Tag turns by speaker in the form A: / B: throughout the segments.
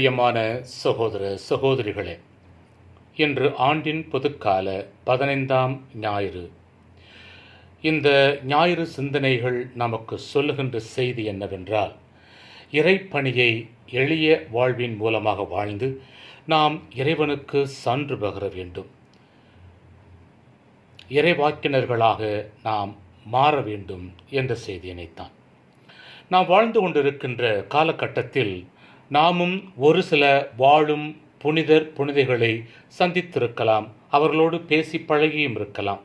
A: பிரியமான சகோதர சகோதரிகளே இன்று ஆண்டின் பொதுக்கால பதினைந்தாம் ஞாயிறு. இந்த ஞாயிறு சிந்தனைகள் நமக்கு சொல்லுகின்ற செய்தி என்னவென்றால் இறைப்பணியை எளிய வாழ்வின் மூலமாக வாழ்ந்து நாம் இறைவனுக்கு சான்று பகர வேண்டும். இறைவாக்கினர்களாக நாம் மாற வேண்டும் என்ற செய்தியினைத்தான் நாம் வாழ்ந்து கொண்டிருக்கின்ற காலகட்டத்தில் நாமும் ஒரு சில வாழும் புனிதர் புனிதைகளை சந்தித்திருக்கலாம். அவர்களோடு பேசி பழகியும் இருக்கலாம்.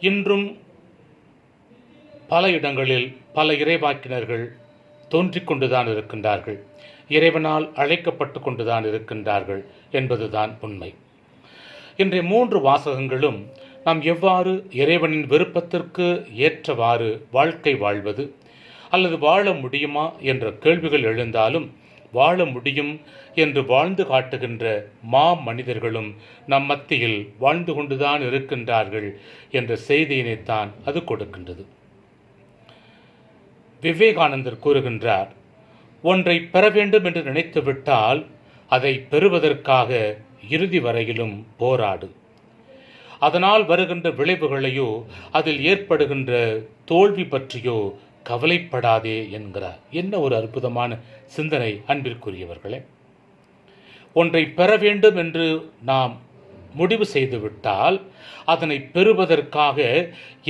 A: இன்றும் பல இடங்களில் பல இறைவாக்கினர்கள் தோன்றிக் கொண்டுதான் இருக்கின்றார்கள். இறைவனால் அழைக்கப்பட்டு கொண்டுதான் இருக்கின்றார்கள் என்பதுதான் உண்மை. இன்றைய மூன்று வாசகங்களும் நாம் எவ்வாறு இறைவனின் விருப்பத்திற்கு ஏற்றவாறு வாழ்க்கை வாழ்வது அல்லது வாழ முடியுமா என்ற கேள்விகள் எழுந்தாலும் வாழ முடியும் என்று வாழ்ந்து காட்டுகின்ற மா மனிதர்களும் நம் மத்தியில் வாழ்ந்து கொண்டுதான் இருக்கின்றார்கள் என்ற செய்தியினைத்தான் அது கொடுக்கின்றது. விவேகானந்தர் கூறுகின்றார் ஒன்றை பெற வேண்டும் என்று நினைத்துவிட்டால் அதை பெறுவதற்காக இறுதி வரையிலும் போராடு. அதனால் வருகின்ற விளைவுகளையோ அதில் ஏற்படுகின்ற தோல்வி பற்றியோ கவலைப்படாதே என்கிறார். என்ன ஒரு அற்புதமான சிந்தனை அன்பிற்குரியவர்களே. ஒன்றை பெற வேண்டும் என்று நாம் முடிவு செய்துவிட்டால் அதனை பெறுவதற்காக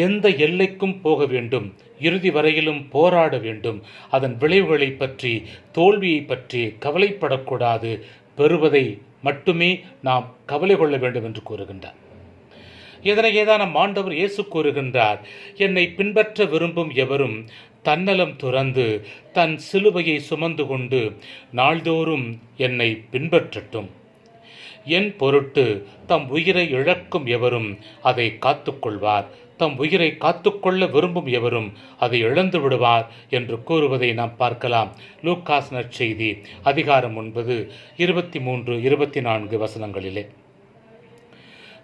A: எந்த எல்லைக்கும் போக வேண்டும் இறுதி வரையிலும் போராட வேண்டும் அதன் விளைவுகளை பற்றி தோல்வியை பற்றி கவலைப்படக்கூடாது பெறுவதை மட்டுமே நாம் கவலை கொள்ள வேண்டும் என்று கூறுகின்றார். இதனையே ஏதான ஆண்டவர் இயேசு கூறுகின்றார் என்னை பின்பற்ற விரும்பும் எவரும் தன்னலம் துறந்து தன் சிலுவையை சுமந்து கொண்டு நாள்தோறும் என்னை பின்பற்றட்டும். என் பொருட்டு தம் உயிரை இழக்கும் எவரும் அதை காத்துக்கொள்வார். தம் உயிரை காத்துக்கொள்ள விரும்பும் எவரும் அதை இழந்து விடுவார் என்று கூறுவதை நாம் பார்க்கலாம். லூக்காஸ் நற்செய்தி அதிகாரம் ஒன்பது இருபத்தி மூன்று இருபத்தி நான்கு வசனங்களிலே.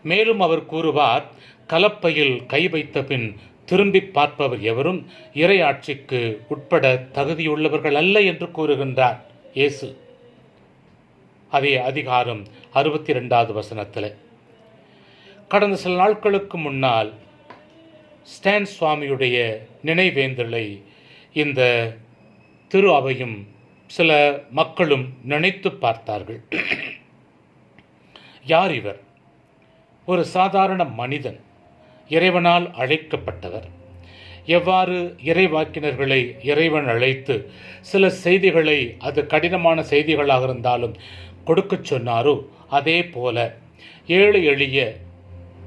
A: மேலும் அவர் கூறுவார் கலப்பையில் கை வைத்த பின் திரும்பி பார்ப்பவர் எவரும் இறையாட்சிக்கு உட்பட தகுதியுள்ளவர்கள் அல்ல என்று கூறுகின்றார் இயேசு. அதே அதிகாரம் அறுபத்தி ரெண்டாவது வசனத்தில். கடந்த சில நாட்களுக்கு முன்னால் ஸ்டான் சுவாமியுடைய நினைவேந்தலை இந்த திரு அவையும் சில மக்களும் நினைத்து பார்த்தார்கள். யார் இவர்? ஒரு சாதாரண மனிதன். இறைவனால் அழைக்கப்பட்டவர். எவ்வாறு இறைவாக்கினர்களை இறைவன் அழைத்து சில செய்திகளை அது கடினமான செய்திகளாக இருந்தாலும் கொடுக்கச் சொன்னாரோ அதே போல ஏழு எளிய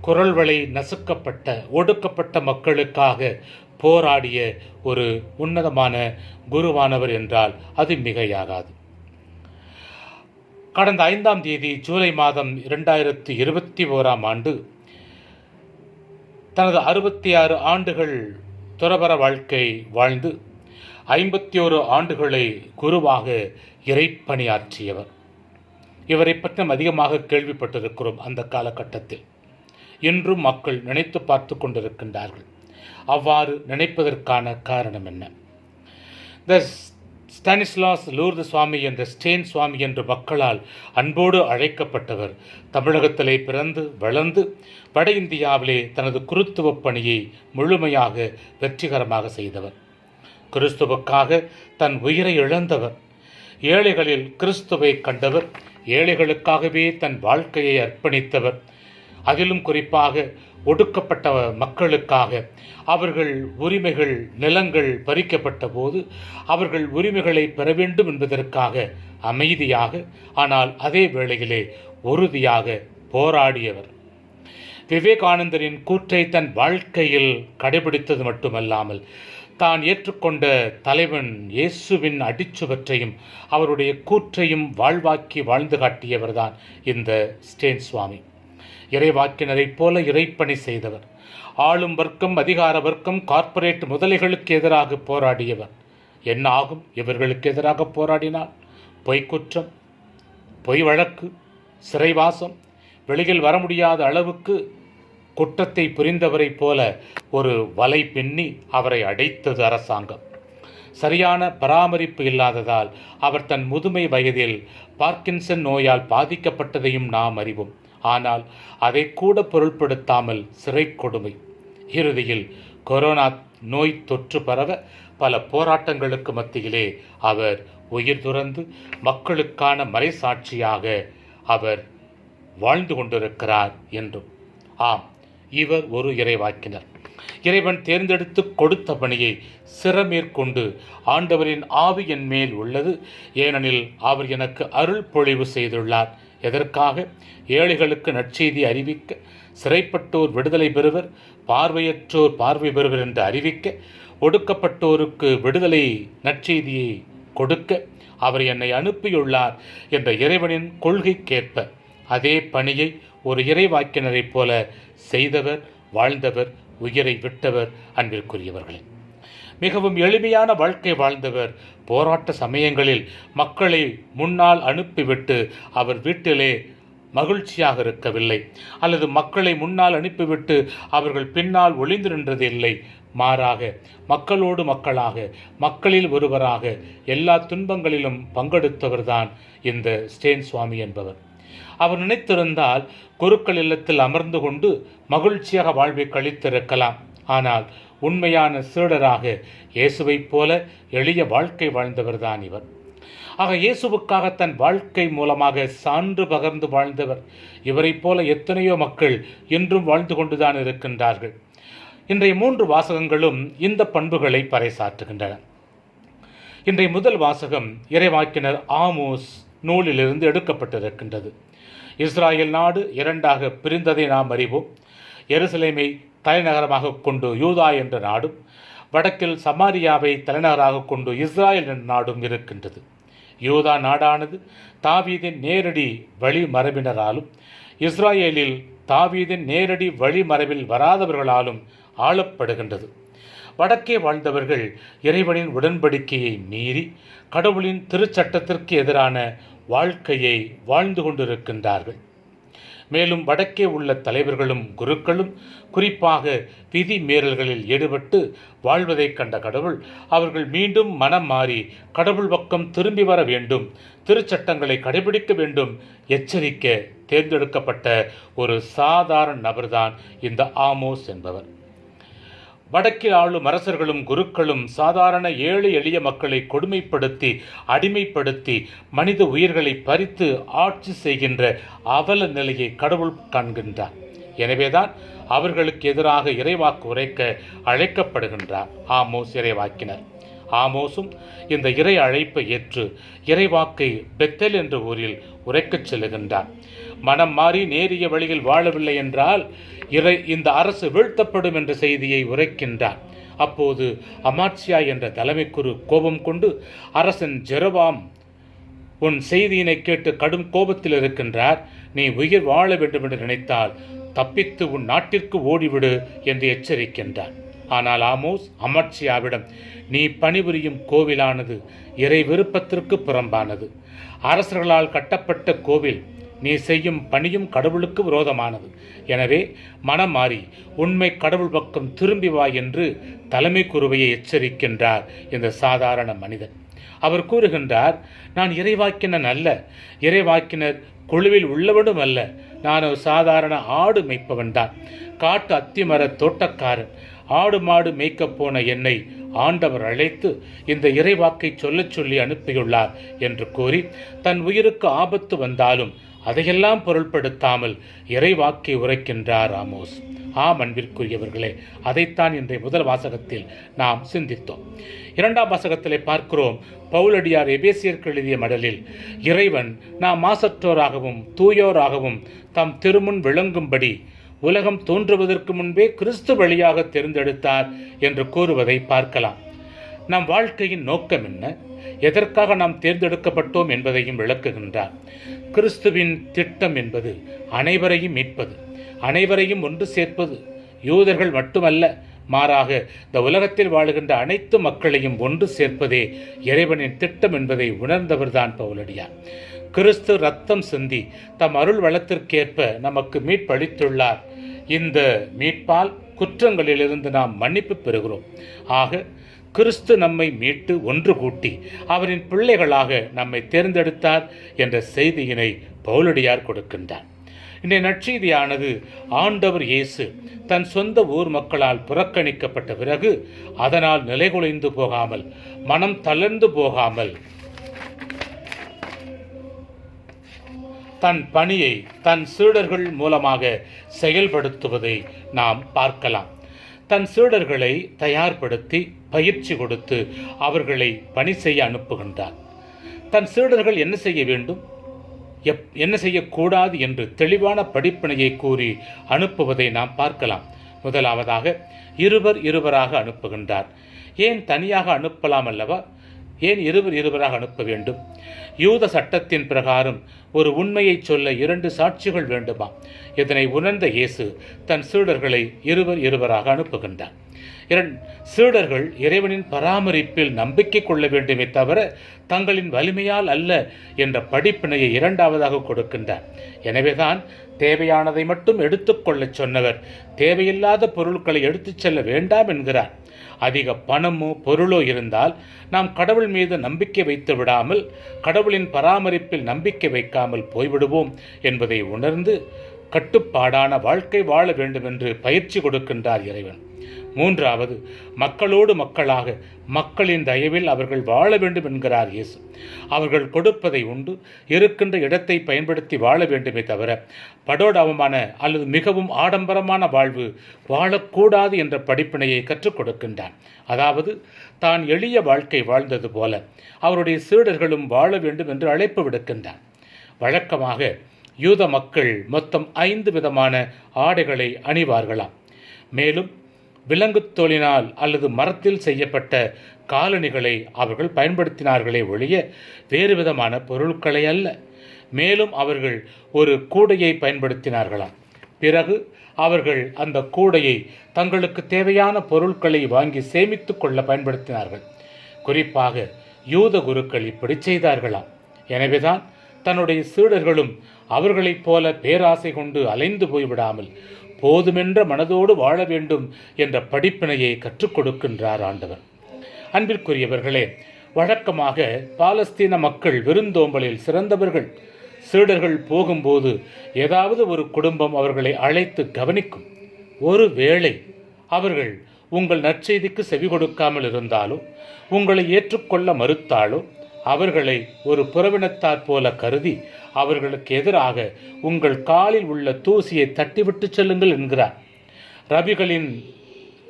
A: குரல்வளை நசுக்கப்பட்ட ஒடுக்கப்பட்ட மக்களுக்காக போராடிய ஒரு உன்னதமான குருவானவர் என்றால் அது மிகையாகாது. கடந்த ஐந்தாம் தேதி ஜூலை மாதம் இரண்டாயிரத்தி இருபத்தி ஓராம் ஆண்டு தனது அறுபத்தி ஆறு ஆண்டுகள் துறவர வாழ்க்கை வாழ்ந்து ஐம்பத்தி ஓரு ஆண்டுகளை குருவாக இறைப்பணியாற்றியவர். இவரை பற்றி நாம் அதிகமாக கேள்விப்பட்டிருக்கிறோம் அந்த காலகட்டத்தில். இன்றும் மக்கள் நினைத்து பார்த்து கொண்டிருக்கின்றார்கள். அவ்வாறு நினைப்பதற்கான காரணம் என்ன? த ஸ்டானிஸ்லாஸ் லூர்து சுவாமி என்ற ஸ்டேன் சுவாமி என்ற மக்களால் அன்போடு அழைக்கப்பட்டவர். தமிழகத்திலே பிறந்து வளர்ந்து வட இந்தியாவிலே தனது குருத்துவ பணியை முழுமையாக வெற்றிகரமாக செய்தவர். கிறிஸ்துவுக்காக தன் உயிரை இழந்தவர். ஏழைகளில் கிறிஸ்துவை கண்டவர். ஏழைகளுக்காகவே தன் வாழ்க்கையை அர்ப்பணித்தவர். அதிலும் குறிப்பாக ஒடுக்கப்பட்ட மக்களுக்காக அவர்கள் உரிமைகள் நிலங்கள் பறிக்கப்பட்ட போது அவர்கள் உரிமைகளை பெற வேண்டும் என்பதற்காக அமைதியாக ஆனால் அதே வேளையிலே உறுதியாக போராடியவர். விவேகானந்தரின் கூற்றை தன் வாழ்க்கையில் கடைபிடித்தது மட்டுமல்லாமல் தான் ஏற்றுக்கொண்ட தலைவன் இயேசுவின் அடிச்சுவற்றையும் அவருடைய கூற்றையும் வாழ்வாக்கி வாழ்ந்து காட்டியவர்தான் இந்த ஸ்டேன் சுவாமி இறைவாக்கினரைப் போல இறைப்பணி செய்தவர். ஆளும் வர்க்கம் அதிகார வர்க்கம் கார்ப்பரேட் முதலைகளுக்கு எதிராக போராடியவர். என்ன ஆகும்? இவர்களுக்கு எதிராக போராடினால் பொய்க்குற்றம் பொய் வழக்கு சிறைவாசம் வெளியில் வர முடியாத அளவுக்கு குற்றத்தை புரிந்தவரைப் போல ஒரு வலை பின்னி அவரை அடைத்தது அரசாங்கம். சரியான பராமரிப்பு இல்லாததால் அவர் தன் முதுமை வயதில் பார்க்கின்சன் நோயால் பாதிக்கப்பட்டதையும் நாம் அறிவோம். ஆனால் அதை கூட பொருட்படுத்தாமல் சிறை கொடுமை. இறுதியில் கொரோனா நோய் தொற்று பரவ பல போராட்டங்களுக்கு மத்தியிலே அவர் உயிர் துறந்து மக்களுக்கான மறைசாட்சியாக அவர் வாழ்ந்து கொண்டிருக்கிறார் என்றும். ஆம் இவர் ஒரு இறைவாக்கினர். இறைவன் தேர்ந்தெடுத்து கொடுத்த பணியை சிறமேற்கொண்டு ஆண்டவரின் ஆவி என் மேல் உள்ளது. ஏனெனில் அவர் எனக்கு அருள் பொழிவு செய்துள்ளார். எதற்காக? ஏழைகளுக்கு நற்செய்தி அறிவிக்க சிறைப்பட்டோர் விடுதலை பெறுவர் பார்வையற்றோர் பார்வை பெறுவர் என்று அறிவிக்க ஒடுக்கப்பட்டோருக்கு விடுதலை நற்செய்தியை கொடுக்க அவர் என்னை அனுப்பியுள்ளார் என்ற இறைவனின் கொள்கைக்கேற்ப. அதே பணியை ஒரு இறைவாக்கினரைப் போல செய்தவர் வாழ்ந்தவர் உயிரை விட்டவர் அன்பிற்குரியவர்களே. மிகவும் எளிமையான வாழ்க்கை வாழ்ந்தவர். போராட்ட சமயங்களில் மக்களை முன்னால் அனுப்பிவிட்டு அவர் வீட்டிலே மகிழ்ச்சியாக இருக்கவில்லை. அல்லது மக்களை முன்னால் அனுப்பிவிட்டு அவர்கள் பின்னால் ஒளிந்து நின்றது இல்லை மாறாக மக்களோடு மக்களாக மக்களில் ஒருவராக எல்லா துன்பங்களிலும் பங்கெடுத்தவர்தான் இந்த ஸ்டேன் சுவாமி என்பவர். அவர் நினைத்திருந்தால் குருக்கள் இல்லத்தில் அமர்ந்து கொண்டு மகிழ்ச்சியாக வாழ்வை கழித்திருக்கலாம். ஆனால் உண்மையான சீடராக இயேசுவைப் போல எளிய வாழ்க்கை வாழ்ந்தவர்தான் இவர். ஆக இயேசுவுக்காக தன் வாழ்க்கை மூலமாக சான்று பகர்ந்து வாழ்ந்தவர். இவரைப் போல எத்தனையோ மக்கள் இன்றும் வாழ்ந்து கொண்டுதான் இருக்கின்றார்கள். இன்றைய மூன்று வாசகங்களும் இந்த பண்புகளை பறைசாற்றுகின்றன. இன்றைய முதல் வாசகம் இறைவாக்கினர் ஆமோஸ் நூலிலிருந்து எடுக்கப்பட்டிருக்கின்றது. இஸ்ராயல் நாடு இரண்டாக பிரிந்ததை நாம் அறிவோம். எருசலேமை தலைநகரமாக கொண்டு யூதா என்ற நாடும் வடக்கில் சமாரியாவை தலைநகராக கொண்டு இஸ்ராயல் என்ற நாடும் இருக்கின்றது. யூதா நாடானது தாவீதின் நேரடி வழிமரபினராலும் இஸ்ராயேலில் தாவீதின் நேரடி வழிமரபில் வராதவர்களாலும் ஆளப்படுகின்றது. வடக்கே வாழ்ந்தவர்கள் இறைவனின் உடன்படிக்கையை மீறி கடவுளின் திருச்சட்டத்திற்கு எதிரான வாழ்க்கையை வாழ்ந்து கொண்டிருக்கின்றார்கள். மேலும் வடக்கே உள்ள தலைவர்களும் குருக்களும் குறிப்பாக விதி மீறல்களில் ஈடுபட்டு வாழ்வதைக் கண்ட கடவுள் அவர்கள் மீண்டும் மனம் மாறி கடவுள் பக்கம் திரும்பி வர வேண்டும் திருச்சட்டங்களை கடைபிடிக்க வேண்டும் எச்சரிக்க தேர்ந்தெடுக்கப்பட்ட ஒரு சாதாரண நபர்தான் இந்த ஆமோஸ் என்பவர். வடக்கில் ஆளும் அரசர்களும் குருக்களும் சாதாரண ஏழை எளிய மக்களை கொடுமைப்படுத்தி அடிமைப்படுத்தி மனித உயிர்களை பறித்து ஆட்சி செய்கின்ற அவல நிலையை கடவுள் காண்கின்றார். எனவேதான் அவர்களுக்கு எதிராக இறைவாக்கு உரைக்க அழைக்கப்படுகின்றார். ஆமோஸ் இறைவாக்கினர். ஆமோசும் இந்த இறை அழைப்பை ஏற்று இறைவாக்கை பெத்தல் என்ற ஊரில் உரைக்கச் செல்லுகின்றார். மனம் மாறி நேரிய வழியில் வாழவில்லை என்றால் இறை இந்த அரசு வீழ்த்தப்படும் என்ற செய்தியை உரைக்கின்றார். அப்போது அமாட்சியா என்ற தலைமைக்குரு கோபம் கொண்டு அரசன் ஜெரவாம் உன் செய்தியினை கேட்டு கடும் கோபத்தில் இருக்கின்றார். நீ உயிர் வாழ வேண்டும் என்று நினைத்தால் தப்பித்து உன் நாட்டிற்கு ஓடிவிடு என்று எச்சரிக்கின்றார். ஆனால் ஆமோஸ் அமர்ச்சியாவிடம் நீ பணிபுரியும் கோவிலானது இறை விருப்பத்திற்கு புறம்பானது. அரசர்களால் கட்டப்பட்ட கோவில் நீ செய்யும் பணியும் கடவுளுக்கு விரோதமானது. எனவே மனம் மாறி உண்மை கடவுள் பக்கம் திரும்பி வா என்று தலைமை குருவையை எச்சரிக்கின்றார் இந்த சாதாரண மனிதன். அவர் கூறுகின்றார் நான் இறைவாக்கினன் அல்ல. இறைவாக்கினர் குழுவில் உள்ளவனும் அல்ல. நான் ஒரு சாதாரண ஆடு மேய்ப்பவன்தான் காட்டு அத்திமர தோட்டக்காரன். ஆடு மாடு மேய்க்கப் போன என்னை ஆண்டவர் அழைத்து இந்த இறைவாக்கை சொல்லச் சொல்லி அனுப்பியுள்ளார் என்று கூறி தன் உயிருக்கு ஆபத்து வந்தாலும் அதையெல்லாம் பொருள்படுத்தாமல் இறைவாக்கை உரைக்கின்றார் ஆமோஸ் ஆம் அன்பிற்குரியவர்களே அதைத்தான் இன்றைய முதல் வாசகத்தில் நாம் சிந்தித்தோம். இரண்டாம் வாசகத்திலே பார்க்கிறோம் பவுலடியார் எபேசியர்கள் எழுதிய மடலில் இறைவன் நாம் மாசற்றோராகவும் தூயோராகவும் தம் திருமுன் விளங்கும்படி உலகம் தோன்றுவதற்கு முன்பே கிறிஸ்து வழியாக தேர்ந்தெடுத்தார் என்று கூறுவதை பார்க்கலாம். நம் வாழ்க்கையின் நோக்கம் என்ன? எதற்காக நாம் தேர்ந்தெடுக்கப்பட்டோம் என்பதையும் விளக்குகின்றார். கிறிஸ்துவின் திட்டம் என்பது அனைவரையும் மீட்பது அனைவரையும் ஒன்று சேர்ப்பது யூதர்கள் மட்டுமல்ல மாறாக இந்த உலகத்தில் வாழுகின்ற அனைத்து மக்களையும் ஒன்று சேர்ப்பதே இறைவனின் திட்டம் என்பதை உணர்ந்தவர்தான் பவுலடியார். கிறிஸ்து ரத்தம் சிந்தி தம் அருள் வளத்திற்கேற்ப நமக்கு மீட்பளித்துள்ளார். இந்த மீட்பால் குற்றங்களிலிருந்து நாம் மன்னிப்பு பெறுகிறோம். ஆக கிறிஸ்து நம்மை மீட்டு ஒன்று கூட்டி அவரின் பிள்ளைகளாக நம்மை தேர்ந்தெடுத்தார் என்ற செய்தியினை பவுலடியார் கொடுக்கின்றார். இன்றைய நற்செய்தியானது ஆண்டவர் இயேசு தன் சொந்த ஊர் மக்களால் புறக்கணிக்கப்பட்ட பிறகு அதனால் நிலைகுலைந்து போகாமல் மனம் தளர்ந்து போகாமல் தன் பணியை தன் சீடர்கள் மூலமாக செயல்படுத்துவதை நாம் பார்க்கலாம். தன் சீடர்களை தயார்படுத்தி பயிற்சி கொடுத்து அவர்களை பணி செய்ய அனுப்புகின்றார் தன் சீடர்கள் என்ன செய்ய வேண்டும்? எப் என்ன செய்யக்கூடாது என்று தெளிவான படிப்பினையை கூறி அனுப்புவதை நாம் பார்க்கலாம். முதலாவதாக இருவர் இருவராக அனுப்புகின்றார். ஏன் தனியாக அனுப்பலாம் அல்லவா? ஏன் இருவர் இருவராக அனுப்ப வேண்டும்? யூத சட்டத்தின் பிரகாரம் ஒரு உண்மையை சொல்ல இரண்டு சாட்சிகள் வேண்டுமா? இதனை உணர்ந்த இயேசு தன் சீடர்களை இருவர் இருவராக அனுப்புகின்றார். இரண் சீடர்கள் இறைவனின் பராமரிப்பில் நம்பிக்கை கொள்ள வேண்டுமே தவிர தங்களின் வலிமையால் அல்ல என்ற படிப்பினையை இரண்டாவதாக கொடுக்கின்றார். எனவேதான் தேவையானதை மட்டும் எடுத்துக்கொள்ளச் சொன்னவர் தேவையில்லாத பொருட்களை எடுத்துச் செல்ல வேண்டாம் என்கிறார். அதிக பணமோ பொருளோ இருந்தால் நாம் கடவுள் மீது நம்பிக்கை வைத்து விடாமல் கடவுளின் பராமரிப்பில் நம்பிக்கை வைக்காமல் போய்விடுவோம் என்பதை உணர்ந்து கட்டுப்பாடான வாழ்க்கை வாழ வேண்டும் என்று பயிற்சி கொடுக்கின்றார் இறைவன். மூன்றாவது மக்களோடு மக்களாக மக்களின் தயவில் அவர்கள் வாழ வேண்டும் என்கிறார் இயேசு. அவர்கள் கொடுப்பதை உண்டு இருக்கின்ற இடத்தை பயன்படுத்தி வாழ வேண்டுமே தவிர படோடாவமான அல்லது மிகவும் ஆடம்பரமான வாழ்வு வாழக்கூடாது என்ற படிப்பினையை கற்றுக் கொடுக்கின்றான். அதாவது தான் எளிய வாழ்க்கை வாழ்ந்தது போல அவருடைய சீடர்களும் வாழ வேண்டும் என்று அழைப்பு விடுக்கின்றான். வழக்கமாக யூத மக்கள் மொத்தம் ஐந்து விதமான ஆடைகளை அணிவார்களாம். மேலும் விலங்குத் தோலினால் அல்லது மரத்தில் செய்யப்பட்ட காலணிகளை அவர்கள் பயன்படுத்தினார்களே ஒழிய வேறு விதமான பொருட்களை அல்ல. மேலும் அவர்கள் ஒரு கூடையை பயன்படுத்தினார்களாம். பிறகு அவர்கள் அந்த கூடையை தங்களுக்கு தேவையான பொருட்களை வாங்கி சேமித்து கொள்ள பயன்படுத்தினார்கள். குறிப்பாக யூத குருக்கள் இப்படி செய்தார்களாம். எனவேதான் தன்னுடைய சீடர்களும் அவர்களைப் போல பேராசை கொண்டு அலைந்து போய்விடாமல் போதுமென்ற மனதோடு வாழ வேண்டும் என்ற படிப்பினையை கற்றுக் கொடுக்கின்றார் ஆண்டவர். அன்பிற்குரியவர்களே வழக்கமாக பாலஸ்தீன மக்கள் விருந்தோம்பலில் சிறந்தவர்கள் சீடர்கள் போகும்போது ஏதாவது ஒரு குடும்பம் அவர்களை அழைத்து கவனிக்கும். ஒரு வேளை அவர்கள் உங்கள் நற்செய்திக்கு செவி கொடுக்காமல் இருந்தாலோ உங்களை ஏற்றுக்கொள்ள மறுத்தாலோ அவர்களை ஒரு புறவினத்தார் போல கருதி அவர்களுக்கு எதிராக உங்கள் காலில் உள்ள தூசியை தட்டிவிட்டு செல்லுங்கள் என்கிறார். ரபிகளின்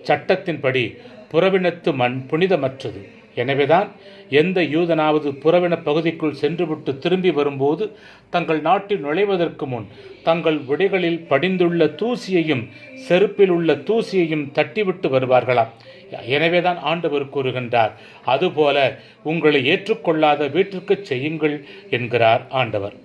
A: சட்டத்தின்படி புறவினத்து மண் புனிதமற்றது. எனவேதான் எந்த யூதனாவது புறவின பகுதிக்குள் சென்றுவிட்டு திரும்பி வரும்போது தங்கள் நாட்டில் நுழைவதற்கு முன் தங்கள் உடைகளில் படிந்துள்ள தூசியையும் செருப்பில் உள்ள தூசியையும் தட்டிவிட்டு வருவார்களாம். எனவே தான் ஆண்டவர் கூறுகின்றார் அதுபோல உங்களை ஏற்றுக்கொள்ளாத வீட்டிற்கு செய்யுங்கள் என்கிறார் ஆண்டவர்.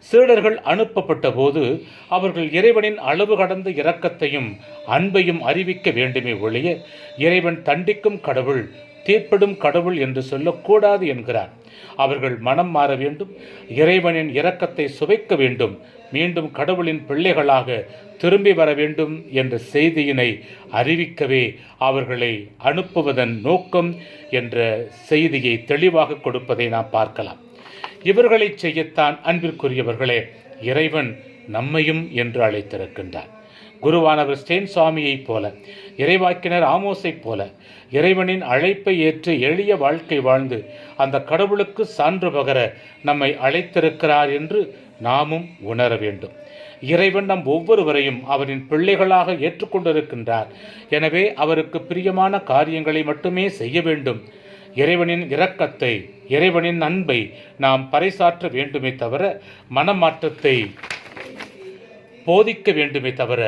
A: சீடர்கள் அனுப்பப்பட்ட போது அவர்கள் இறைவனின் அளவு கடந்த இரக்கத்தையும் அன்பையும் அறிவிக்க வேண்டுமே ஒழிய இறைவன் தண்டிக்கும் கடவுள் தீர்ப்பிடும் கடவுள் என்று சொல்லக்கூடாது என்கிறார். அவர்கள் மனம் மாற வேண்டும் இறைவனின் இரக்கத்தை சுவைக்க வேண்டும் மீண்டும் கடவுளின் பிள்ளைகளாக திரும்பி வர வேண்டும் என்ற செய்தியினை அறிவிக்கவே அவர்களை அனுப்புவதன் நோக்கம் என்ற செய்தியை தெளிவாக கொடுப்பதை நாம் பார்க்கலாம். இவர்களை செய்யத்தான் அன்பிற்குரியவர்களே இறைவன் நம்மையும் என்று அழைத்திருக்கின்றார். குருவானவர் ஸ்டேன் சுவாமியைப் போல இறைவாக்கினர் ஆமோஸைப் போல இறைவனின் அழைப்பை ஏற்று எளிய வாழ்க்கை வாழ்ந்து அந்த கடவுளுக்கு சான்று பகர நம்மை அழைத்திருக்கிறார் என்று நாமும் உணர வேண்டும். இறைவன் நம் ஒவ்வொருவரையும் அவரின் பிள்ளைகளாக ஏற்றுக்கொண்டிருக்கின்றார். எனவே அவருக்கு பிரியமான காரியங்களை மட்டுமே செய்ய வேண்டும். இறைவனின் இரக்கத்தை இறைவனின் அன்பை நாம் பறைசாற்ற வேண்டுமே தவிர மனமாற்றத்தை போதிக்க வேண்டுமே தவிர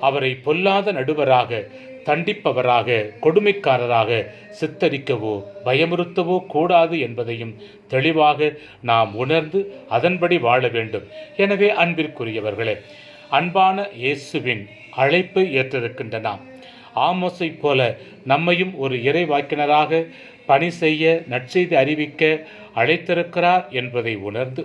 A: அவரை பொல்லாத நடுவராக தண்டிப்பவராக கொடுமைக்காரராக சித்தரிக்கவோ பயமுறுத்தவோ கூடாது என்பதையும் தெளிவாக நாம் உணர்ந்து அதன்படி வாழ வேண்டும். எனவே அன்பிற்குரியவர்களே அன்பான இயேசுவின் அழைப்பு ஏற்றிருக்கின்ற நாம் ஆமோசை போல நம்மையும் ஒரு இறைவாக்கினராக பணி செய்ய நற்செய்தி அறிவிக்க அழைத்திருக்கிறார் என்பதை உணர்ந்து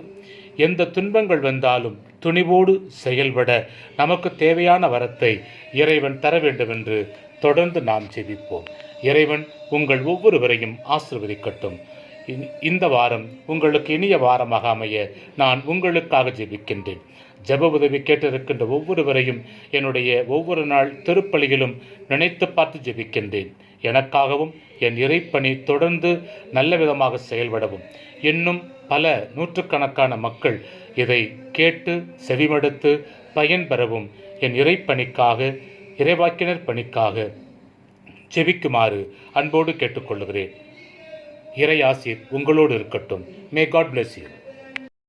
A: எந்த துன்பங்கள் வந்தாலும் துணிவோடு செயல்பட நமக்கு தேவையான வரத்தை இறைவன் தர வேண்டும் என்று தொடர்ந்து நாம் செவிப்போம் இறைவன் உங்கள் ஒவ்வொருவரையும் ஆசிர்வதிக்கட்டும். இந்த வாரம் உங்களுக்கு இனிய வாரமாக அமைய நான் உங்களுக்காக ஜெபிக்கின்றேன். ஜெப உதவி கேட்டிருக்கின்ற ஒவ்வொருவரையும் என்னுடைய ஒவ்வொரு நாள் திருப்பலியிலும் நினைத்து பார்த்து ஜெபிக்கின்றேன். எனக்காகவும் என் இறைப்பணி தொடர்ந்து நல்ல விதமாக செயல்படவும். இன்னும் பல நூற்றுக்கணக்கான மக்கள் இதை கேட்டு செவிமடுத்து பயன்பெறவும் என் இறைப்பணிக்காக இறைவாக்கினர் பணிக்காக செவிக்குமாறு அன்போடு கேட்டுக்கொள்கிறேன். இறை ஆசிர் உங்களோடு இருக்கட்டும். May God bless you